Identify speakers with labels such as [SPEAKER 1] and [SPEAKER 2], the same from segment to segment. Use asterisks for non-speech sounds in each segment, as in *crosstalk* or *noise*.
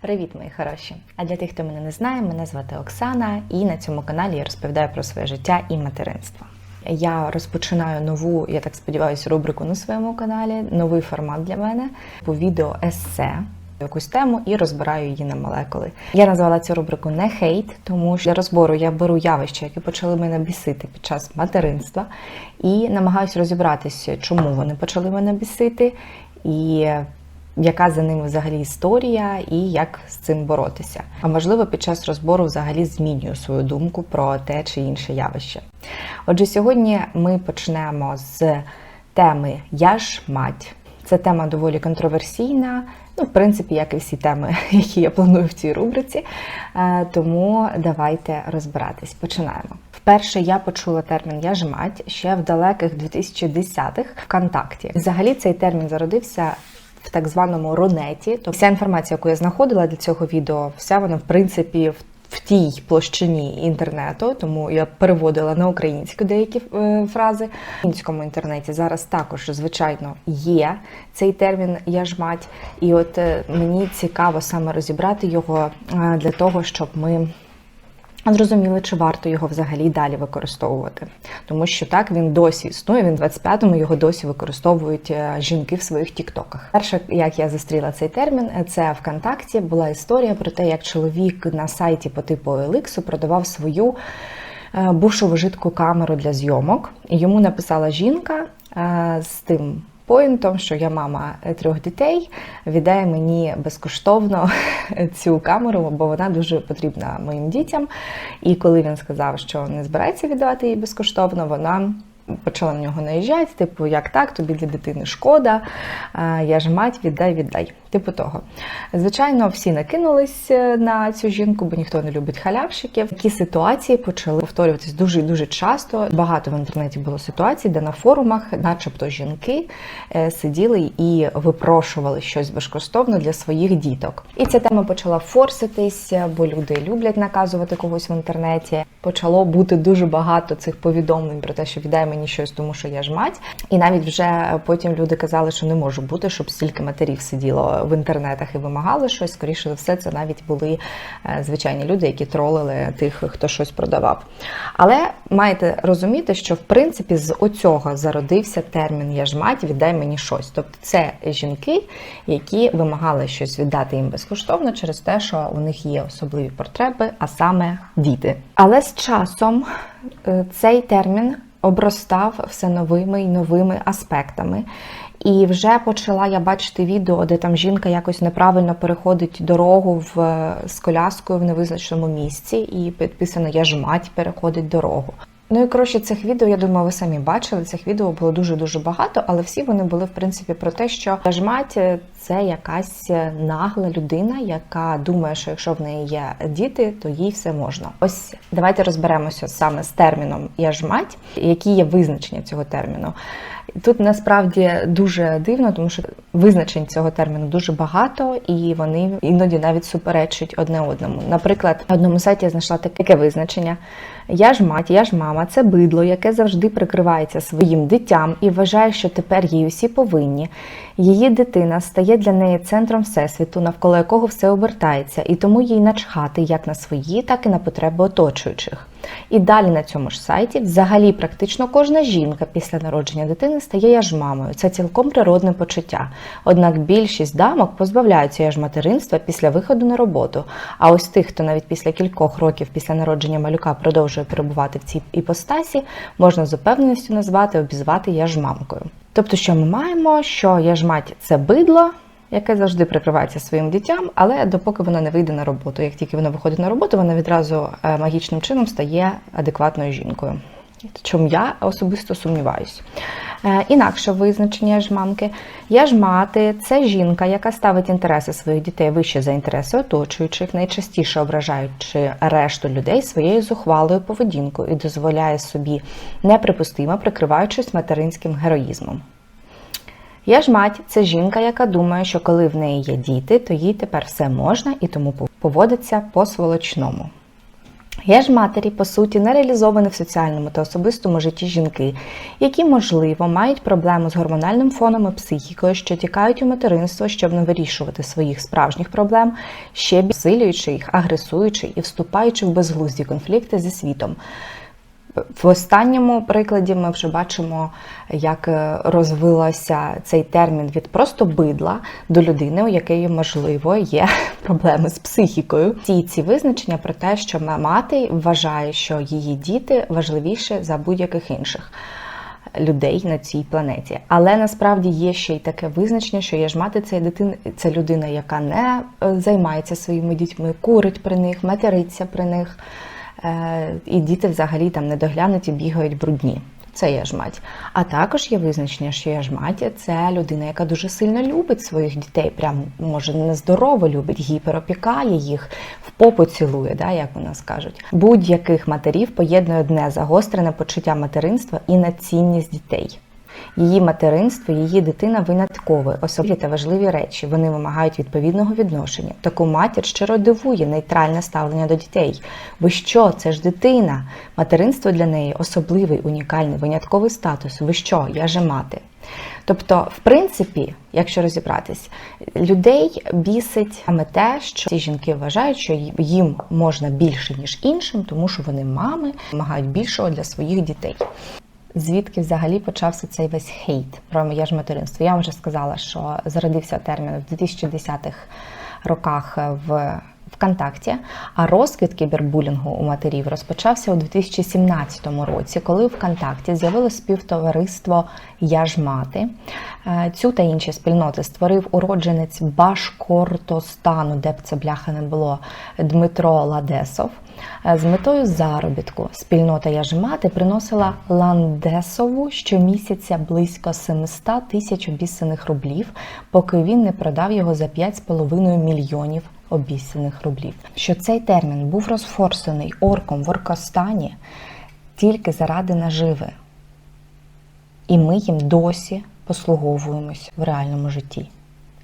[SPEAKER 1] Привіт, мої хороші! А для тих, хто мене не знає, мене звати Оксана, і на цьому каналі я розповідаю про своє життя і материнство. Я розпочинаю нову, я так сподіваюся, рубрику на своєму каналі, новий формат для мене по відео есе. Якусь тему і розбираю її на молекули. Я назвала цю рубрику не хейт, тому що для розбору я беру явища, які почали мене бісити під час материнства, і намагаюся розібратися, чому вони почали мене бісити, і яка за ними взагалі історія і як з цим боротися. А можливо, під час розбору взагалі змінюю свою думку про те чи інше явище. Отже, сьогодні ми почнемо з теми Я ж мать. Це тема доволі контроверсійна, ну, в принципі, як і всі теми, *laughs* які я планую в цій рубриці. Е, Тому давайте розбиратись. Починаємо. Вперше я почула термін Я ж мать ще в далеких 2010-х ВКонтакті. Взагалі цей термін зародився в так званому Ронеті. Тобто вся інформація, яку я знаходила для цього відео, вся вона в принципі в. В тій площині інтернету, тому я переводила на українську деякі е, фрази. В українському інтернеті зараз також, звичайно, є цей термін Я ж. І от е, мені цікаво саме розібрати його е, для того, щоб ми зрозуміли, чи варто його взагалі далі використовувати. Тому що так він досі існує. Він в 25-му його досі використовують е, жінки в своїх тіктоках. Перше, як я зустріла цей термін, е, це ВКонтакті була історія про те, як чоловік на сайті по типу OLX продавав свою е, бушову жидку камеру для зйомок. Йому написала жінка з тим. Поінтом, що я мама трьох дітей, віддає мені безкоштовно *laughs* цю камеру, бо вона дуже потрібна моїм дітям. І коли він сказав, що не збирається віддавати її безкоштовно, вона почала на нього наїжджати, типу, як так, тобі для дитини шкода, я ж мать, віддай, віддай. Типу того. Звичайно, всі накинулись е, на цю жінку, бо ніхто не любить халявщиків. Такі ситуації почали повторюватись дуже дуже часто. Багато в інтернеті було ситуацій, де на форумах, начебто, жінки е, сиділи і випрошували щось безкоштовно для своїх діток. І ця тема почала форситись, бо люди люблять наказувати когось в інтернеті. Почало бути дуже багато цих повідомлень про те, що віддай мені щось, тому що я ж мать. І навіть вже потім люди казали, що не може бути, щоб стільки матерів сиділо в інтернетах і вимагали щось. Скоріше за все, це навіть були е, звичайні люди, які тролили тих, хто щось продавав. Але маєте розуміти, що в принципі з оцього зародився термін Я ж мать, віддай мені щось. Тобто це жінки, які вимагали щось віддати їм безкоштовно через те, що у них є особливі потреби, а саме діти. Але з часом е, цей термін обростав все новими і новими аспектами. І вже почала я бачити відео, де там жінка якось неправильно переходить дорогу в з коляскою в невизначеному місці, і підписано Я ж мать переходить дорогу. Ну і коротше, цих відео, я думаю, ви самі бачили. Цих відео було дуже дуже багато, але всі вони були в принципі про те, що «Я ж мать це якась нагла людина, яка думає, що якщо в неї є діти, то їй все можна. Ось давайте розберемося саме з терміном Я ж мать, які є визначення цього терміну. Тут насправді дуже дивно, тому що визначень цього терміну дуже багато, і вони іноді навіть суперечать одне одному. Наприклад, на одному сайті я знайшла таке визначення: я ж мать, я ж мама, це бидло, яке завжди прикривається своїм дитям і вважає, що тепер їй усі повинні. Її дитина стає для неї центром всесвіту, навколо якого все обертається, і тому їй начхати як на свої, так і на потреби оточуючих. І далі на цьому ж сайті взагалі практично кожна жінка після народження дитини стає яжмамою. Це цілком природне почуття. Однак більшість дамок позбавляються яжматеринства після виходу на роботу. А ось тих, хто навіть після кількох років після народження малюка продовжує перебувати в цій іпостасі, можна з упевненістю назвати обізвати яжмамкою. Тобто, що ми маємо, що яжмать це бидло. Яке завжди прикривається своїм дітям, але допоки вона не вийде на роботу. Як тільки вона виходить на роботу, вона відразу е, магічним чином стає адекватною жінкою. Чому я особисто сумніваюся. Е, інакше визначення жмамки. Я ж мати це жінка, яка ставить інтереси своїх дітей вище за інтереси оточуючих, найчастіше ображаючи решту людей своєю зухвалою поведінкою і дозволяє собі неприпустимо прикриваючись материнським героїзмом. Я ж мать це жінка, яка думає, що коли в неї є діти, то їй тепер все можна і тому поводиться по-сволочному. Є ж матері, по суті, не реалізовані в соціальному та особистому житті жінки, які, можливо, мають проблему з гормональним фоном і психікою, що тікають у материнство, щоб не вирішувати своїх справжніх проблем, ще посилюючи їх, агресуючи і вступаючи в безглузді конфлікти зі світом. В останньому прикладі ми вже бачимо, як е, розвилася цей термін від просто бидла до людини, у якої можливо є *laughs* проблеми з психікою. Ці ці визначення про те, що мати вважає, що її діти важливіше за будь-яких інших. Людей на цій планеті, але насправді є ще й таке визначення, що є ж мати це дитина, це людина, яка не е, займається своїми дітьми, курить при них, материться при них. Е, і діти взагалі там недоглянуті бігають брудні. Це є ж мать. А також є визначення, що я ж мать це людина, яка дуже сильно любить своїх дітей, прям може нездорово любить, гіперопікає їх, в попу цілує, да, як у нас кажуть. Будь-яких матерів поєднує одне загострене почуття материнства і націнність дітей. Її материнство, її дитина виняткові, особливі та важливі речі. Вони вимагають відповідного відношення. Таку матір щиро дивує нейтральне ставлення до дітей. Ви що? Це ж дитина. Материнство для неї особливий, унікальний, винятковий статус. Ви що? Я же мати. Тобто, в принципі, якщо розібратись, людей бісить саме те, що ці жінки вважають, що їм можна більше ніж іншим, тому що вони мами вимагають більшого для своїх дітей звідки взагалі почався цей весь хейт про моє ж материнство. Я вже сказала, що зародився термін в 2010-х роках в ВКонтакті, а розквіт кібербулінгу у матерів розпочався у 2017 році, коли ВКонтакті з'явилось співтовариство Я ж мати. Е, цю та інші спільноти створив уродженець Башкортостану, де б це бляха не було Дмитро Ладесов. Е, з метою заробітку спільнота Я ж мати приносила Ландесову щомісяця близько 700 тисяч обіцяних рублів, поки він не продав його за 5,5 мільйонів обіцяних рублів. Що цей термін був розфорсений орком в Оркостані тільки заради наживи. І ми їм досі послуговуємось в реальному житті.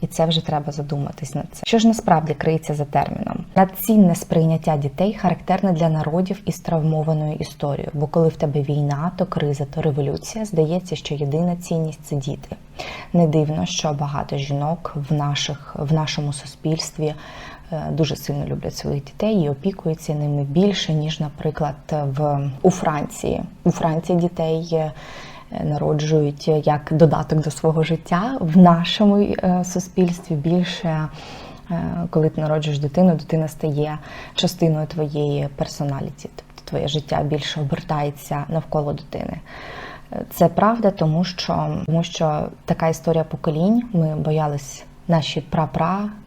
[SPEAKER 1] І це вже треба задуматись над це. Що ж насправді криється за терміном? Надцінне сприйняття дітей характерне для народів із травмованою історією. Бо коли в тебе війна, то криза, то революція, здається, що єдина цінність це діти. Не дивно, що багато жінок в наших в нашому суспільстві дуже сильно люблять своїх дітей і опікуються ними більше, ніж, наприклад, в у Франції. У Франції дітей е, народжують як додаток до свого життя в нашому е, суспільстві більше. Коли ти народжуєш дитину, дитина стає частиною твоєї персоналіті, тобто твоє життя більше обертається навколо дитини. Це правда, тому що тому що така історія поколінь. Ми боялись наші прапра Е,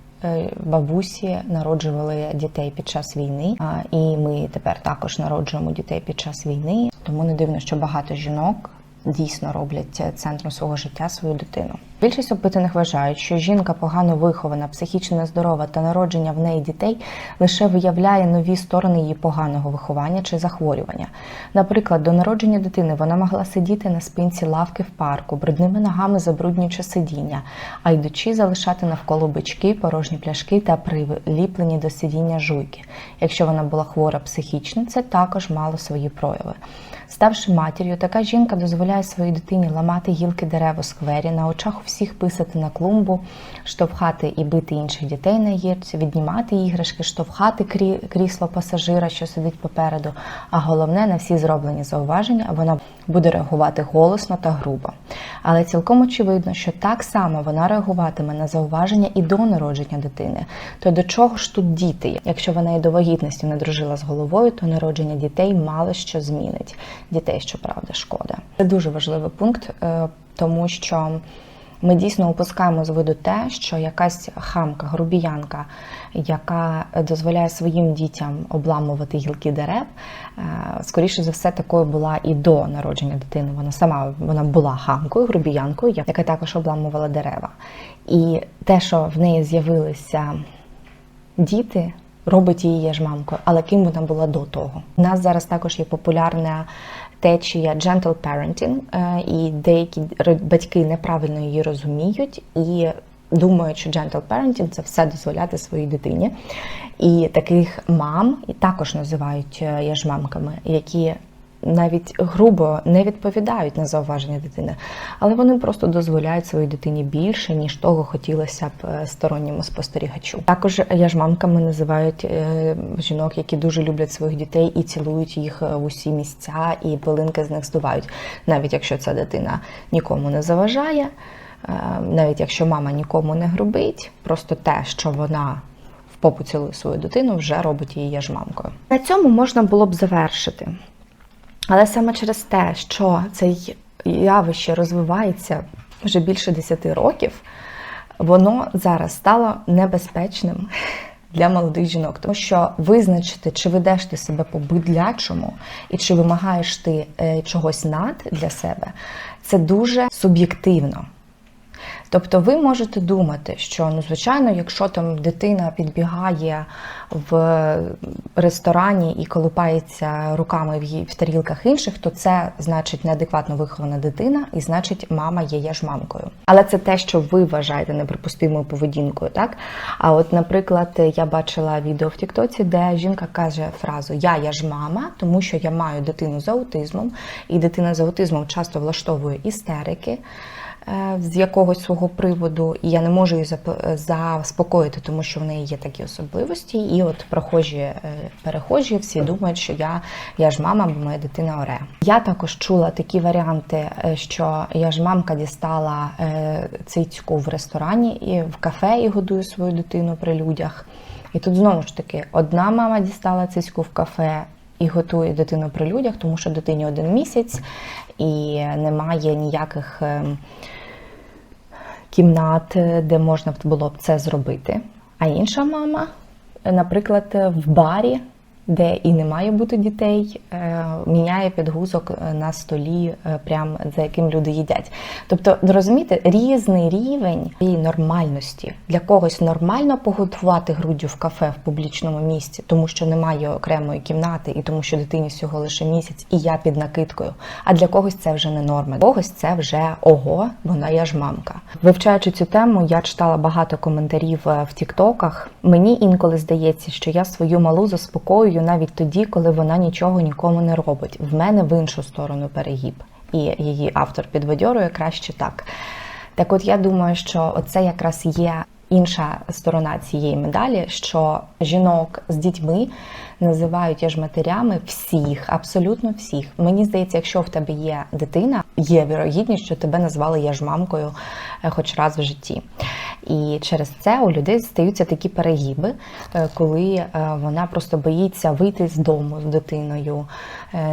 [SPEAKER 1] бабусі народжували дітей під час війни, і ми тепер також народжуємо дітей під час війни. Тому не дивно, що багато жінок дійсно роблять центром свого життя свою дитину. Більшість опитаних вважають, що жінка погано вихована, психічно нездорова та народження в неї дітей лише виявляє нові сторони її поганого виховання чи захворювання. Наприклад, до народження дитини вона могла сидіти на спинці лавки в парку, брудними ногами забруднюючи сидіння, а йдучи залишати навколо бички, порожні пляшки та приліплені до сидіння жуйки. Якщо вона була хвора психічно, це також мало свої прояви. Ставши матір'ю, така жінка дозволяє своїй дитині ламати гілки дерев у сквері, на очах у всіх писати на клумбу, штовхати і бити інших дітей на гірці, віднімати іграшки, штовхати крісло пасажира, що сидить попереду. А головне, на всі зроблені зауваження вона буде реагувати голосно та грубо. Але цілком очевидно, що так само вона реагуватиме на зауваження і до народження дитини. То до чого ж тут діти? Якщо вона і до вагітності не дружила з головою, то народження дітей мало що змінить. Дітей, щоправда, шкода. Це дуже важливий пункт, е, тому що. Ми дійсно опускаємо з виду те, що якась хамка, грубіянка, яка дозволяє своїм дітям обламувати гілки дерев, е, скоріше за все, такою була і до народження дитини. Вона сама вона була хамкою, грубіянкою, яка також обламувала дерева. І те, що в неї з'явилися діти. Робить її ж мамкою, але ким вона була до того. У нас зараз також є популярна течія gentle parenting, е, і деякі батьки неправильно її розуміють і думають, що gentle parenting – це все дозволяти своїй дитині. І таких мам і також називають е, яжмамками, які навіть грубо не відповідають на зауваження дитини, але вони просто дозволяють своїй дитині більше, ніж того хотілося б е, сторонньому спостерігачу. Також яжмамками називають е, жінок, які дуже люблять своїх дітей і цілують їх в усі місця, і пилинки з них здувають, навіть якщо ця дитина нікому не заважає. Е, навіть якщо мама нікому не грубить, просто те, що вона в попу свою дитину, вже робить її яжмамкою. На цьому можна було б завершити. Але саме через те, що це явище розвивається вже більше 10 років, воно зараз стало небезпечним для молодих жінок, тому що визначити, чи ведеш ти себе по бидлячому і чи вимагаєш ти е, чогось над для себе, це дуже суб'єктивно. Тобто ви можете думати, що ну, звичайно, якщо там дитина підбігає в ресторані і колупається руками в в тарілках інших, то це значить неадекватно вихована дитина, і значить, мама є яжмамкою. Але це те, що ви вважаєте неприпустимою поведінкою, так? А от, наприклад, я бачила відео в Тіктоці, де жінка каже фразу Я я ж мама, тому що я маю дитину з аутизмом, і дитина з аутизмом часто влаштовує істерики з якогось свого приводу, і я не можу її заспокоїти, тому що в неї є такі особливості. І от прохожі е, перехожі всі думають, що я я ж мама, бо моя дитина оре. Я також чула такі варіанти, е, що я ж мамка дістала е, цицьку в ресторані і в кафе і годую свою дитину при людях. І тут знову ж таки одна мама дістала цицьку в кафе. І готує дитину при людях, тому що дитині один місяць і немає ніяких ем, кімнат, де можна було б це зробити. А інша мама, наприклад, в барі де і не має бути дітей, е, міняє підгузок е, на столі, е, прям за яким люди їдять. Тобто, розумієте, різний рівень її нормальності для когось нормально поготувати груддю в кафе в публічному місці, тому що немає окремої кімнати, і тому що дитині всього лише місяць, і я під накидкою. А для когось це вже не норма. Для когось це вже ого, вона я ж мамка. Вивчаючи цю тему, я читала багато коментарів в Тіктоках. Мені інколи здається, що я свою малу заспокоюю навіть тоді, коли вона нічого нікому не робить. В мене в іншу сторону перегіб. І її автор підводьорує краще так. Так от я думаю, що оце якраз є інша сторона цієї медалі, що жінок з дітьми називають я ж матерями всіх, абсолютно всіх. Мені здається, якщо в тебе є дитина, є вірогідність, що тебе назвали я ж мамкою е, хоч раз в житті. І через це у людей стаються такі перегіби, е, коли е, вона просто боїться вийти з дому з дитиною,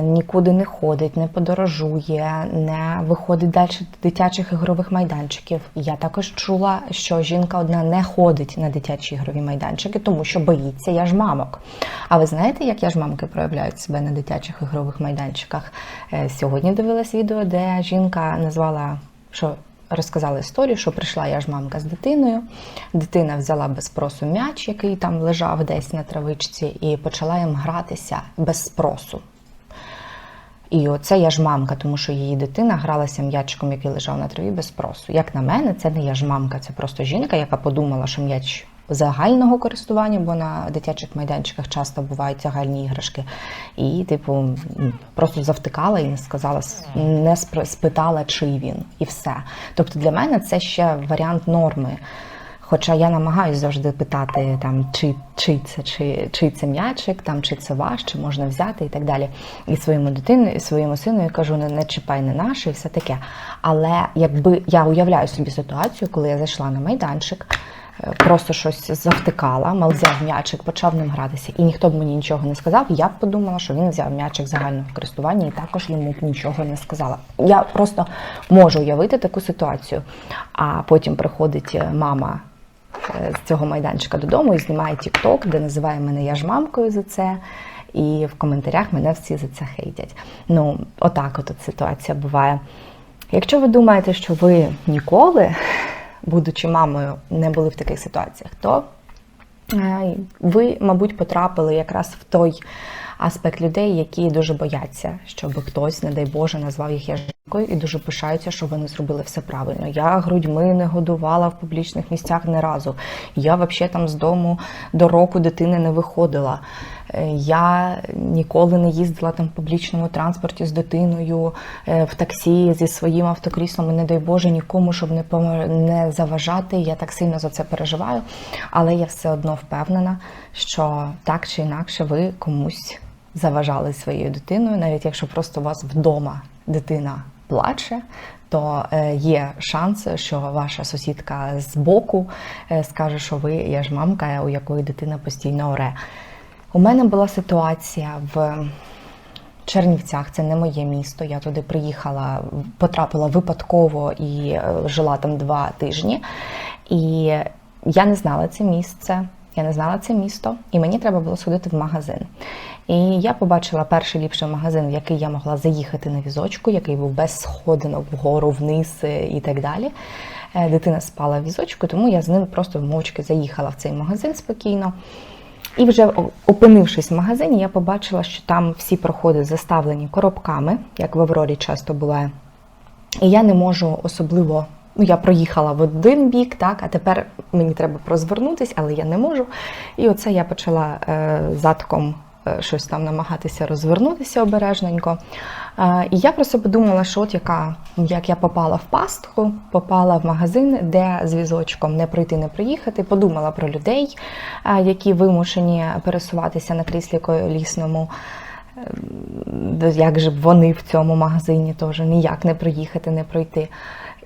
[SPEAKER 1] нікуди не ходить, не подорожує, не виходить далі до дитячих ігрових майданчиків. Я також чула, що жінка одна не ходить на дитячі ігрові майданчики, тому що боїться я ж мамок. А ви знаєте, як я ж мамки проявляють себе на дитячих ігрових майданчиках? Е, сьогодні дивилась відео, де жінка назвала, що розказала історію, що прийшла я ж мамка з дитиною. Дитина взяла без спросу м'яч, який там лежав десь на травичці, і почала їм гратися без спросу. І оце я ж мамка, тому що її дитина гралася м'ячиком, який лежав на траві без спросу. Як на мене, це не я ж мамка, це просто жінка, яка подумала, що м'яч загального користування, бо на дитячих майданчиках часто бувають загальні іграшки. І, типу, просто завтикала і не сказала, не спитала, чий він, і все. Тобто для мене це ще варіант норми. Хоча я намагаюся завжди питати, там, чи чи це чи, чи це м'ячик, там, чи це ваш, чи можна взяти і так далі. І своєму дитину, і своєму сину я кажу, не, не чіпай, не наше, і все таке. Але якби я уявляю собі ситуацію, коли я зайшла на майданчик, просто щось завтикала, мал взяв м'ячик, почав ним гратися, і ніхто б мені нічого не сказав, я б подумала, що він взяв м'ячик загального користування і також йому б нічого не сказала. Я просто можу уявити таку ситуацію. А потім приходить е, мама. Е, з цього майданчика додому і знімає тік-ток, де називає мене я ж мамкою за це. І в коментарях мене всі за це хейтять. Ну, отак от, ситуація буває. Якщо ви думаєте, що ви ніколи, будучи мамою, не були в таких ситуаціях, то е, ви, мабуть, потрапили якраз в той аспект людей, які дуже бояться, щоб хтось, не дай Боже, назвав їх я і дуже пишаються, що вони зробили все правильно. Я грудьми не годувала в публічних місцях ні разу. Я взагалі там з дому до року дитини не виходила. Е, Я ніколи не їздила там в публічному транспорті з дитиною е, в таксі зі своїм автокріслом. І не дай Боже нікому, щоб не не заважати. Я так сильно за це переживаю. Але я все одно впевнена, що так чи інакше ви комусь заважали своєю дитиною, навіть якщо просто у вас вдома дитина плаче. То е, є шанс, що ваша сусідка з боку скаже, що ви я ж мамка, у якої дитина постійно оре. У мене була ситуація в Чернівцях, це не моє місто. Я туди приїхала, потрапила випадково і е, жила там два тижні. І я не знала це місце, я не знала це місто, і мені треба було сходити в магазин. І я побачила перший ліпший магазин, в який я могла заїхати на візочку, який був без сходинок вгору, вниз е, і так далі. Е, Дитина спала в візочку, тому я з ним просто мовчки заїхала в цей магазин спокійно. І вже опинившись в магазині, я побачила, що там всі проходи заставлені коробками, як в Аврорі часто буває. І я не можу особливо. Ну, я проїхала в один бік, так, а тепер мені треба прозвернутися, але я не можу. І оце я почала е, задком е, щось там намагатися розвернутися обережненько. Е, і я про себе думала, що от яка, як я попала в пастку, попала в магазин, де з візочком не пройти, не приїхати. Подумала про людей, е, які вимушені пересуватися на кріслі колісному. Е, Як же б вони в цьому магазині теж ніяк не проїхати, не пройти.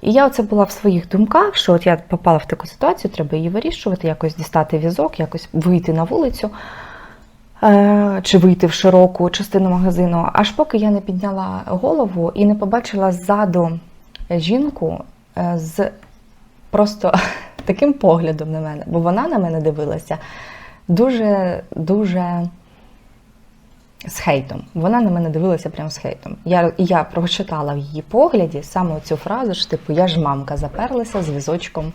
[SPEAKER 1] І я оце була в своїх думках, що от я попала в таку ситуацію, треба її вирішувати, якось дістати візок, якось вийти на вулицю е, чи вийти в широку частину магазину. Аж поки я не підняла голову і не побачила ззаду жінку е, з просто *laughs* таким поглядом на мене, бо вона на мене дивилася дуже, дуже з хейтом. Вона на мене дивилася прямо з хейтом. Я, я прочитала в її погляді саме цю фразу, що типу я ж мамка заперлася з візочком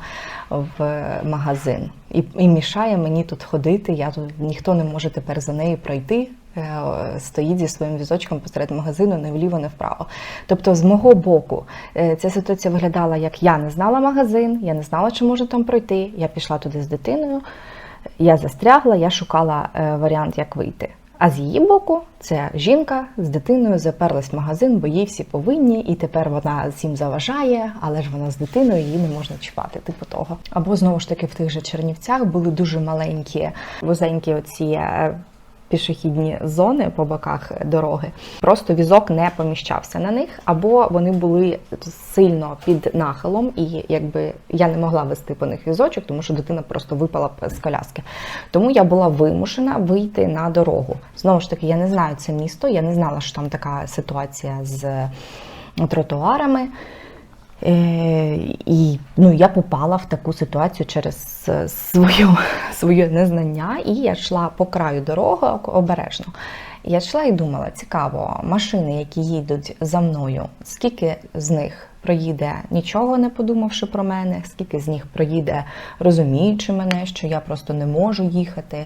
[SPEAKER 1] в магазин і, і мішає мені тут ходити. Я тут ніхто не може тепер за нею пройти. Е, Стоїть зі своїм візочком посеред магазину, не вліво, не вправо. Тобто, з мого боку, е, ця ситуація виглядала як я не знала магазин, я не знала, чи можу там пройти. Я пішла туди з дитиною, я застрягла, я шукала е, варіант, як вийти. А з її боку, це жінка з дитиною заперлась в магазин, бо їй всі повинні, і тепер вона всім заважає, але ж вона з дитиною її не можна чіпати, типу того. Або знову ж таки в тих же Чернівцях були дуже маленькі, вузенькі оці. Пішохідні зони по боках дороги, просто візок не поміщався на них, або вони були сильно під нахилом, і якби я не могла вести по них візочок, тому що дитина просто випала б з коляски. Тому я була вимушена вийти на дорогу. Знову ж таки, я не знаю це місто, я не знала, що там така ситуація з тротуарами. Е, І ну, я попала в таку ситуацію через е, свою, *laughs* своє незнання, і я йшла по краю дороги обережно. Я йшла і думала, цікаво, машини, які їдуть за мною, скільки з них проїде нічого не подумавши про мене, скільки з них проїде, розуміючи мене, що я просто не можу їхати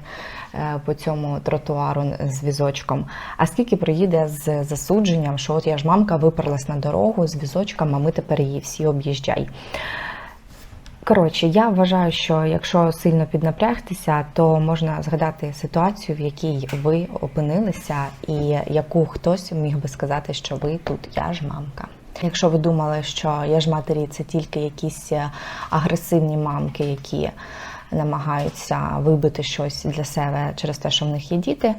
[SPEAKER 1] е, по цьому тротуару з візочком, а скільки проїде з засудженням, що от я ж мамка виперлась на дорогу з візочком, а ми тепер її всі об'їжджай. Коротше, я вважаю, що якщо сильно піднапрягтися, то можна згадати ситуацію, в якій ви опинилися, і яку хтось міг би сказати, що ви тут я ж мамка. Якщо ви думали, що я ж матері це тільки якісь е, агресивні мамки, які намагаються вибити щось для себе через те, що в них є діти.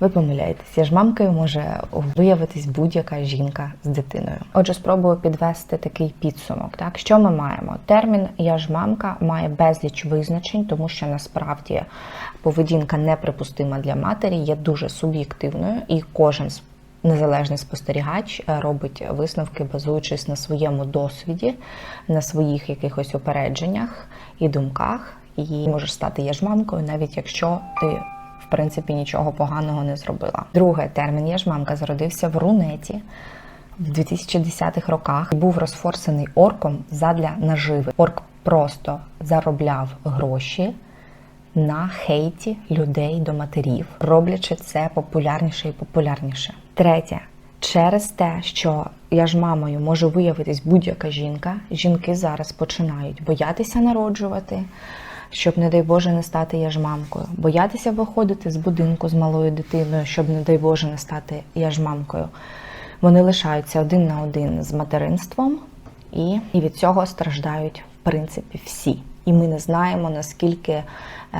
[SPEAKER 1] Ви помиляєтесь, я ж мамкою може виявитись будь-яка жінка з дитиною. Отже, спробую підвести такий підсумок. Так, що ми маємо? Термін я ж мамка має безліч визначень, тому що насправді поведінка неприпустима для матері є дуже суб'єктивною, і кожен незалежний спостерігач е, робить висновки, базуючись на своєму досвіді, на своїх якихось опередженнях і думках. І можеш стати я ж мамкою, навіть якщо ти в принципі нічого поганого не зробила. Друге термін я ж мамка зародився в рунеті. В 2010-х роках був розфорсений орком задля наживи. Орк просто заробляв гроші на хейті людей до матерів, роблячи це популярніше і популярніше. Третє Через те, що я ж мамою може виявитись будь-яка жінка, жінки зараз починають боятися народжувати, щоб, не дай Боже, не стати яжмамкою, боятися виходити з будинку з малою дитиною, щоб, не дай Боже, не стати яжмамкою. Вони лишаються один на один з материнством, і від цього страждають в принципі всі. І ми не знаємо, наскільки е,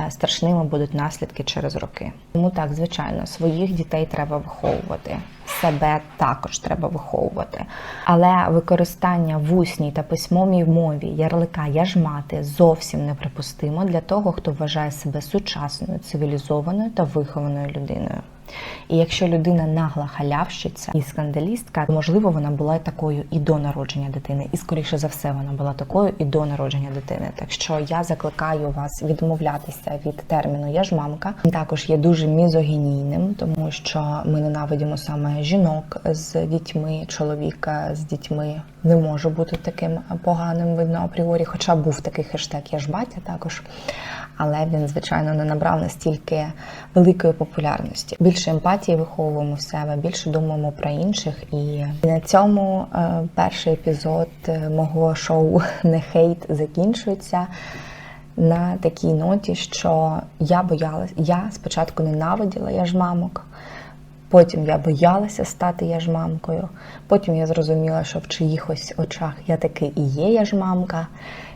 [SPEAKER 1] страшними будуть наслідки через роки. Тому так, звичайно, своїх дітей треба виховувати, себе також треба виховувати. Але використання в усній та письмовій мові ярлика я ж мати зовсім неприпустимо для того, хто вважає себе сучасною, цивілізованою та вихованою людиною. І якщо людина нагла халявщиця і скандалістка, то, можливо, вона була такою і до народження дитини, і скоріше за все вона була такою і до народження дитини. Так що я закликаю вас відмовлятися від терміну я ж мамка. Він Також є дуже мізогінійним, тому що ми ненавидимо саме жінок з дітьми, чоловіка з дітьми. Не може бути таким поганим видно апріорі, хоча був такий хештег я ж батя також але він, звичайно, не набрав настільки великої популярності. Більше емпатії виховуємо в себе, більше думаємо про інших. І на цьому е, перший епізод е, мого шоу Не хейт закінчується. На такій ноті, що я боялась, я спочатку ненавиділа яжмамок, потім я боялася стати яжмамкою, потім я зрозуміла, що в чиїхось очах я таки і є яжмамка.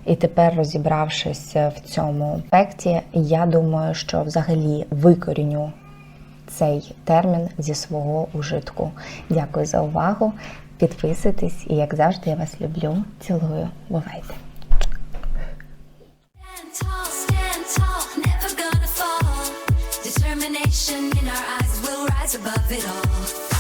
[SPEAKER 1] І тепер, розібравшись в цьому аспекті, я думаю, що взагалі викоріню цей термін зі свого ужитку. Дякую за увагу. Підписуйтесь і, як завжди, я вас люблю. Цілую. Бувайте!
[SPEAKER 2] Stand tall, never gonna fall. Determination in our eyes, we'll rise above it all.